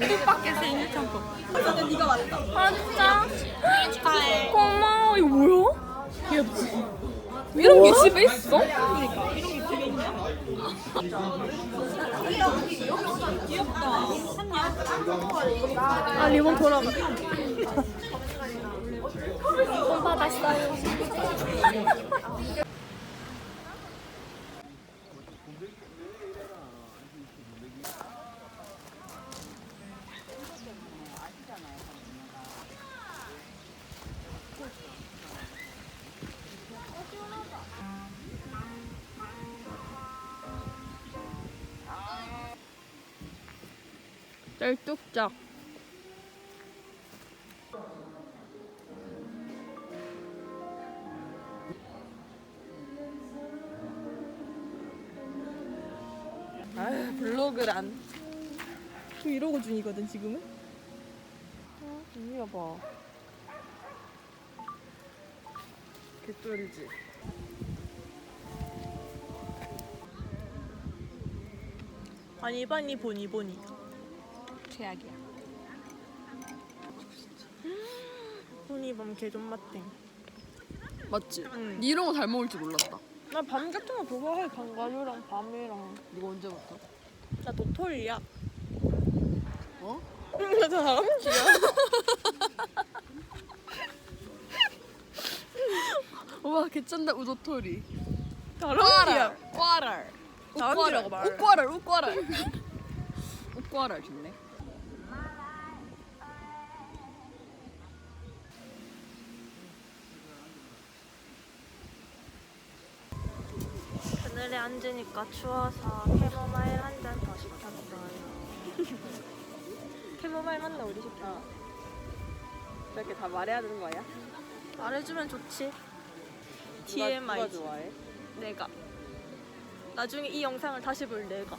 뜻밖의 생일 참석. 근데 네가 맞다. 아 진짜? 생일 축하해. 고마워. 이거 뭐야? 귀엽지? 이런 게 집에 있어? 그러니까 이런 게 집에 있냐? 귀엽다. 아 리본 돌아가. 돈 받았어요. 짤뚝짝. 아 블로그란. 저 이러고 중이거든 지금은. 이거 봐. 개쩔이지. 아니 바니 보니 보니. 최악이야. 보니 밤 개좀 맛땡. 맞지? 응. 니 이런 거 잘 먹을 줄 몰랐다. 나 밤 같은 거 좋아해. 강가루랑 밤이랑. 이거 언제부터? 나 도토리야. 어? 나 다람쥐야. 우와 개쩐다 우도토리. 다람쥐야. 꽈랄. 다람쥐라고 말해. 우꽈랄 우꽈랄. 우꽈랄 좋네. 앉으니까 추워서 캐모마일 한 잔 더 시켰어요. 캐모마일 맞나 우리 시켜? 이렇게 다 말해야 되는 거야? 말해주면 좋지. 누가 TMI. 좋아해? 내가. 나중에 이 영상을 다시 볼 내가.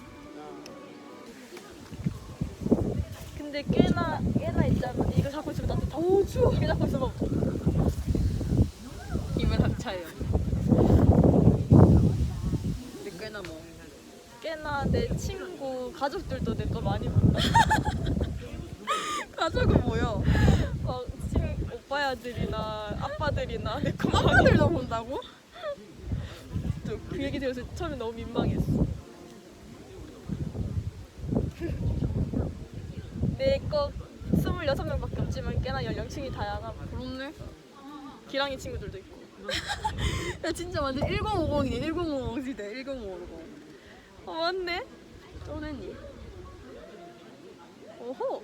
근데 꽤나 꽤나 있잖아. 이거 잡고 있으면 나한테 더 추워. 이거 잡고 있으면 힘을 합차요. 근데 꽤나 뭐. 꽤나 내 친구 가족들도 내 거 많이 본다. 가족은 뭐야? 막 친, 오빠야들이나 아빠들이나 내 거 많이 아빠들도 본다고? 또 그 얘기 들어서 처음에 너무 민망했어. 내 거 26명밖에 없지만 꽤나 연령층이 다양하고 그렇네. 기랑이 친구들도 있고 야 진짜 완전 1050이네 1050 시대 1050. 어 맞네. 쪼네니. 오호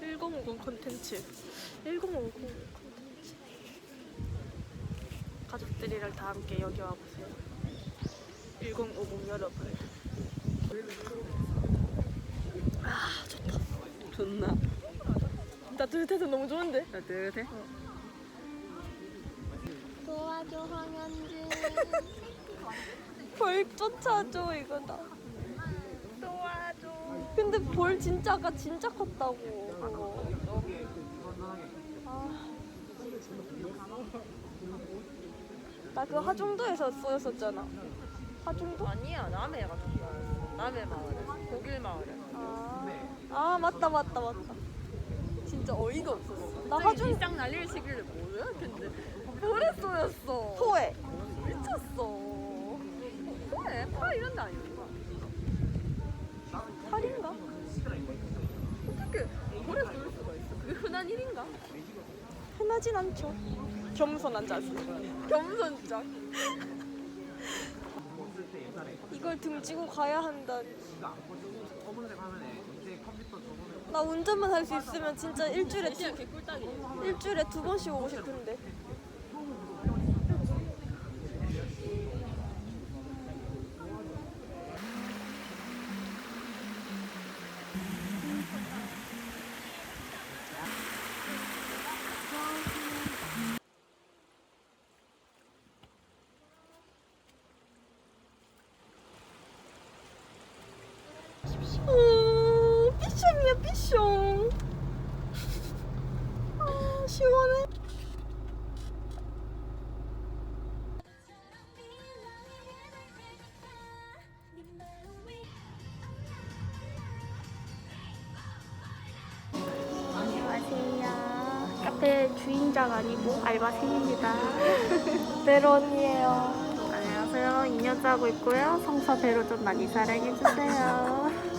1050 콘텐츠. 1050 콘텐츠. 가족들이랑 다 함께 여기 와보세요. 1050 여러분. 좋나? 따뜻해서 너무 좋은데? 따뜻해? 도와줘 황현준 벌 쫓아줘 이거 나 도와줘. 근데 벌 진짜 아까 진짜 컸다고. 아. 나그 하중도에서 쏘였었잖아. 하중도? 아니야 남해 같은 거 남해 마을에 독일 마을에. 아, 아 맞다 맞다 맞다. 진짜 어이가 없었어. 나 하중 비상 날릴 시기를 모르겠는데. 그랬어였어? 토해. 미쳤어. 그래 파 이런 데 아니구나. 팔인가? 어떻게 별에 쏠 수가 있어? 그게 흔한 일인가? 흔하진 않죠. 겸손한 자세. 겸손짝. 이걸 등지고 가야 한다니. 나 운전만 할 수 있으면 진짜 일주일에 두. 일주일에 두 번씩 오고 싶은데. 삐숑. 아, 시원해. 안녕하세요. 카페 주인장 아니고 알바생입니다. 언니예요. 안녕하세요. 2년 차고 있고요. 성서 배로 좀 많이 사랑해주세요.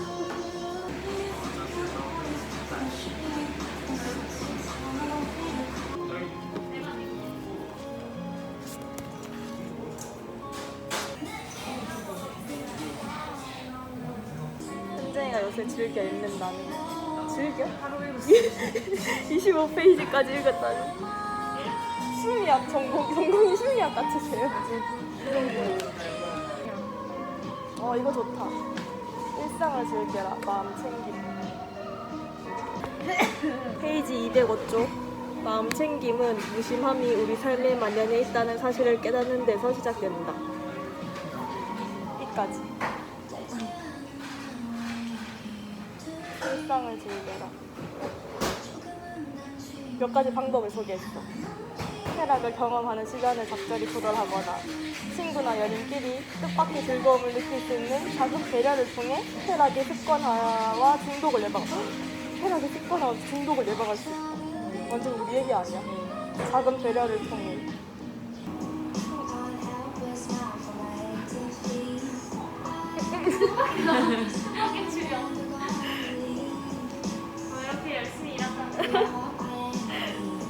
즐겨 읽는다니. 즐겨? 25페이지까지 읽었다니. 심리학 전공, 전공이 심리학 같으세요? 어, 이거 좋다. 일상을 즐겨라. 마음 챙김. 페이지 205쪽. 마음 챙김은 무심함이 우리 삶의 만연해 있다는 사실을 깨닫는 데서 시작된다. 이까지. 일상을 즐겨라. 몇 가지 방법을 소개했어. 쾌락을 경험하는 시간을 적절히 조절하거나 친구나 연인끼리 뜻밖의 즐거움을 느낄 수 있는 작은 배려를 통해 쾌락의 습관화와 중독을 예방. 쾌락의 습관화와 중독을 예방할 수 있다. 완전 우리 얘기 아니야? 작은 배려를 통해.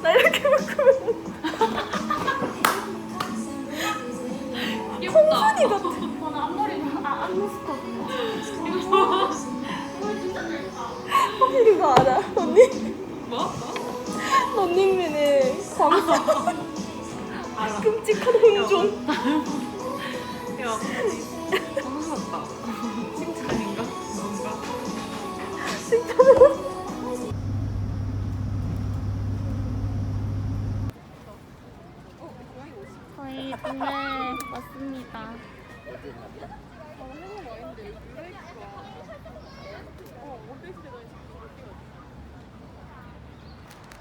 나 이렇게 귀엽다. 콩순이 같아. 저는 앞머리는 아, 안무스터 이거 알아? 언니? 뭐? 런닝맨의 광수. 끔찍한 혼종. 야, 너무 같다. 칭찬인가? 뭔가? 동 네 왔습니다.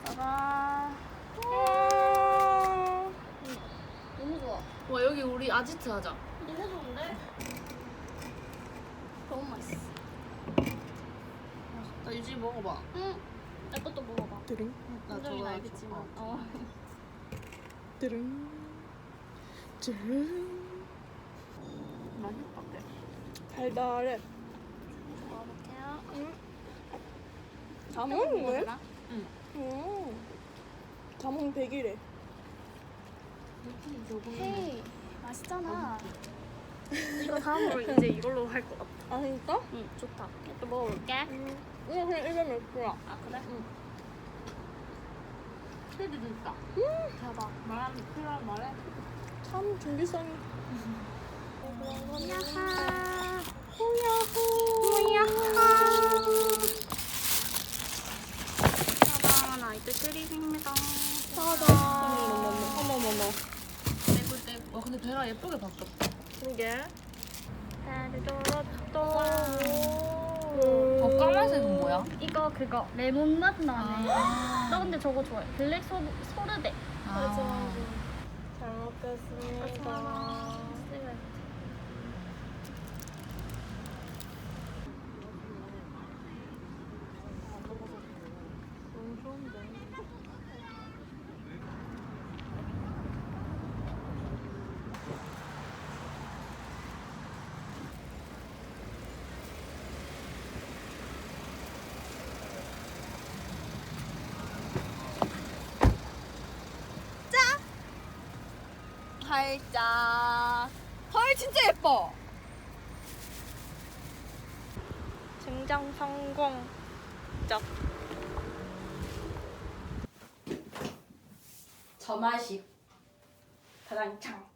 짜잔. 너무 좋아. 와, 여기 우리 아지트 하자. 너무 좋은데? 너무 맛있어. 나 유진이 먹어봐. 응. 내 것도 먹어봐. 드릉, 저거 알겠지만. 어. 어. 드릉, 드릉. 맛있다. 달달해. 먹어볼게요. 자몽 왜? 응. 음. 자몽 100이래. 헤이. 맛있잖아. 이거 다음으로 이제 이걸로 할 것 같아. 아 진짜? 응, 좋다. 또 먹어볼게. 음. 이거 그냥 입에 맥주야. 아, 그래? 응. 스테디 진짜. 대박. 말하면 필요한 말해. 참 준비성이. 야하. 호야호. 야하. 짜잔, 아이스크림입니다. 짜잔. 어머머머. 떼고. 와, 근데 배가 예쁘게 바뀌었다. 이게. 따르르르 저 까만색은 뭐야? 이거 그거 레몬 맛 나네. 아. 나 근데 저거 좋아해. 블랙 소, 소르베. 아. 잘잘 먹겠습니다. 살짝. 헐 진짜 예뻐. 증장 성공. 짝. 저 맛이 가장 짱.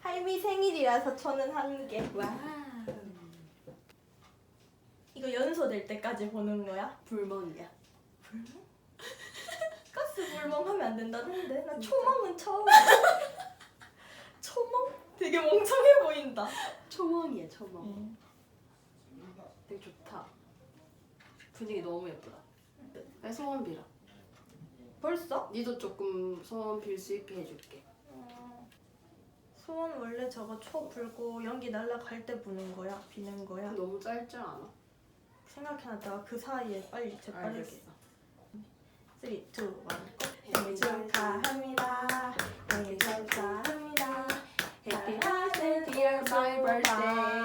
할미 생일이라서 저는 한 개. 이거 연소 될 때까지 보는 거야? 불멍이야. 가스 불멍하면 안 된다는데 나 초멍은 처음. 초멍? 되게 멍청해 보인다. 초멍이야 초멍. 되게 좋다. 분위기 너무 예쁘다. 내 소원 빌어. 벌써? 니도 조금 소원 빌 수 있게 해줄게. 소원 원래 저거 초 불고 연기 날라갈 때 부는 거야? 비는 거야? 너무 짧지 않아? 생각해놨다가 그 사이에 빨리 재빨리 알겠어. 3, 2, 1 생일 축하합니다. 생일 축하합니다. Happy birthday, dear my birthday.